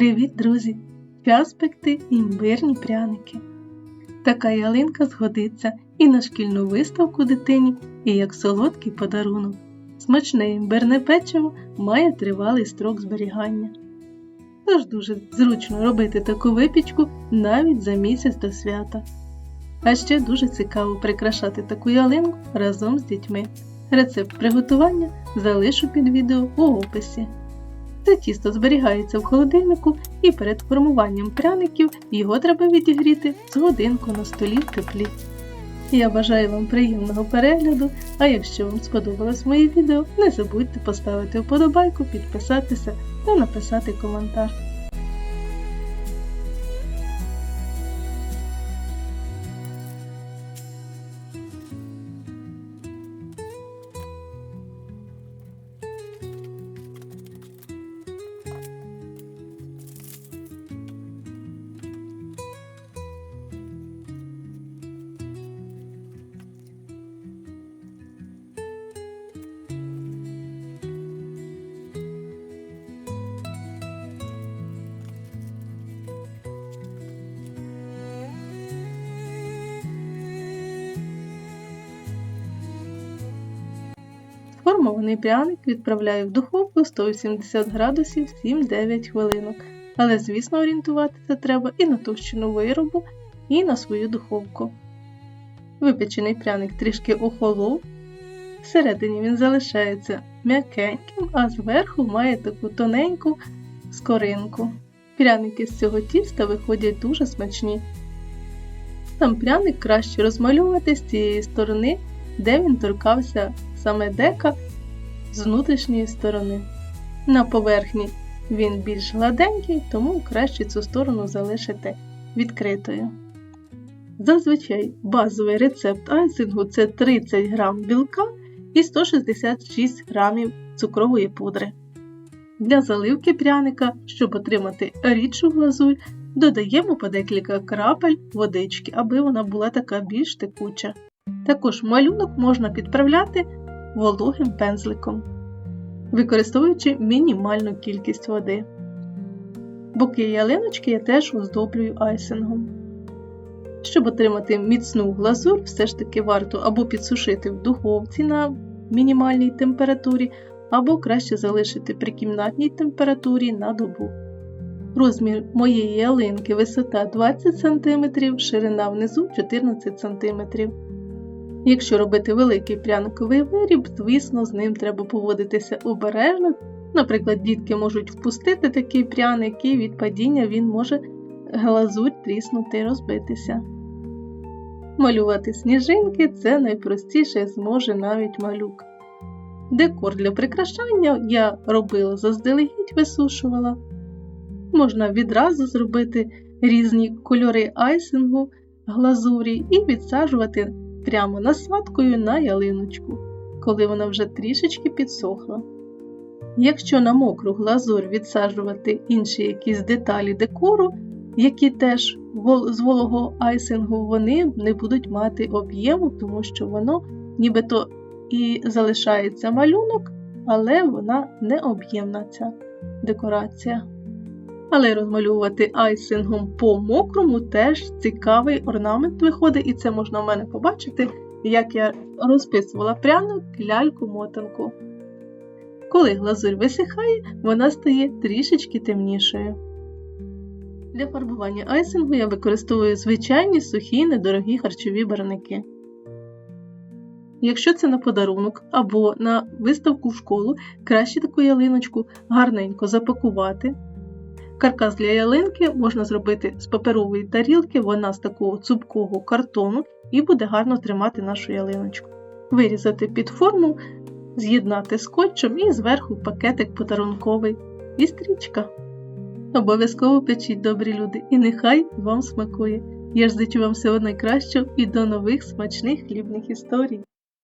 Привіт, друзі! Час пекти імбирні пряники. Така ялинка згодиться і на шкільну виставку дитині, і як солодкий подарунок. Смачне імбирне печиво має тривалий строк зберігання. Тож дуже зручно робити таку випічку навіть за місяць до свята. А ще дуже цікаво прикрашати таку ялинку разом з дітьми. Рецепт приготування залишу під відео у описі. Це тісто зберігається в холодильнику і перед формуванням пряників його треба відігріти з годинку на столі в теплі. Я бажаю вам приємного перегляду, а якщо вам сподобалось моє відео, не забудьте поставити вподобайку, підписатися та написати коментар. Формований пряник відправляю в духовку 180 градусів 7-9 хвилинок. Але, звісно, орієнтуватися треба і на товщину виробу, і на свою духовку. Випечений пряник трішки охолов. Всередині він залишається м'якеньким, а зверху має таку тоненьку скоринку. Пряники з цього тіста виходять дуже смачні. Сам пряник краще розмалювати з цієї сторони, де він торкався саме дека з внутрішньої сторони. На поверхні він більш гладенький, тому краще цю сторону залишити відкритою. Зазвичай базовий рецепт айсингу це 30 г білка і 166 г цукрової пудри. Для заливки пряника, щоб отримати рідшу глазурь, додаємо по декілька крапель водички, аби вона була така більш текуча. Також малюнок можна підправляти вологим пензликом, використовуючи мінімальну кількість води. Боки ялиночки я теж оздоблюю айсингом. Щоб отримати міцну глазур, все ж таки варто або підсушити в духовці на мінімальній температурі, або краще залишити при кімнатній температурі на добу. Розмір моєї ялинки висота 20 см, ширина внизу 14 см. Якщо робити великий пряниковий виріб, звісно, з ним треба поводитися обережно. Наприклад, дітки можуть впустити такий пряник і від падіння він може глазурь тріснути і розбитися. Малювати сніжинки це найпростіше зможе навіть малюк. Декор для прикрашання я робила заздалегідь висушувала. Можна відразу зробити різні кольори айсингу, глазурі і відсаджувати прямо насадкою на ялиночку, коли вона вже трішечки підсохла. Якщо на мокру глазур відсаджувати інші якісь деталі декору, які теж з вологого айсингу вони не будуть мати об'єму, тому що воно нібито і залишається малюнок, але вона не об'ємна ця декорація. Але розмалювати айсингом по мокрому теж цікавий орнамент виходить, і це можна в мене побачити, як я розписувала пряник ляльку-мотанку. Коли глазурь висихає, вона стає трішечки темнішою. Для фарбування айсингу я використовую звичайні сухі недорогі харчові барники. Якщо це на подарунок або на виставку в школу, краще таку ялиночку гарненько запакувати. Каркас для ялинки можна зробити з паперової тарілки, вона з такого цупкого картону і буде гарно тримати нашу ялиночку. Вирізати під форму, з'єднати скотчем і зверху пакетик подарунковий і стрічка. Обов'язково печіть добрі люди, і нехай вам смакує. Я ж зичу вам всього найкращого і до нових смачних хлібних історій.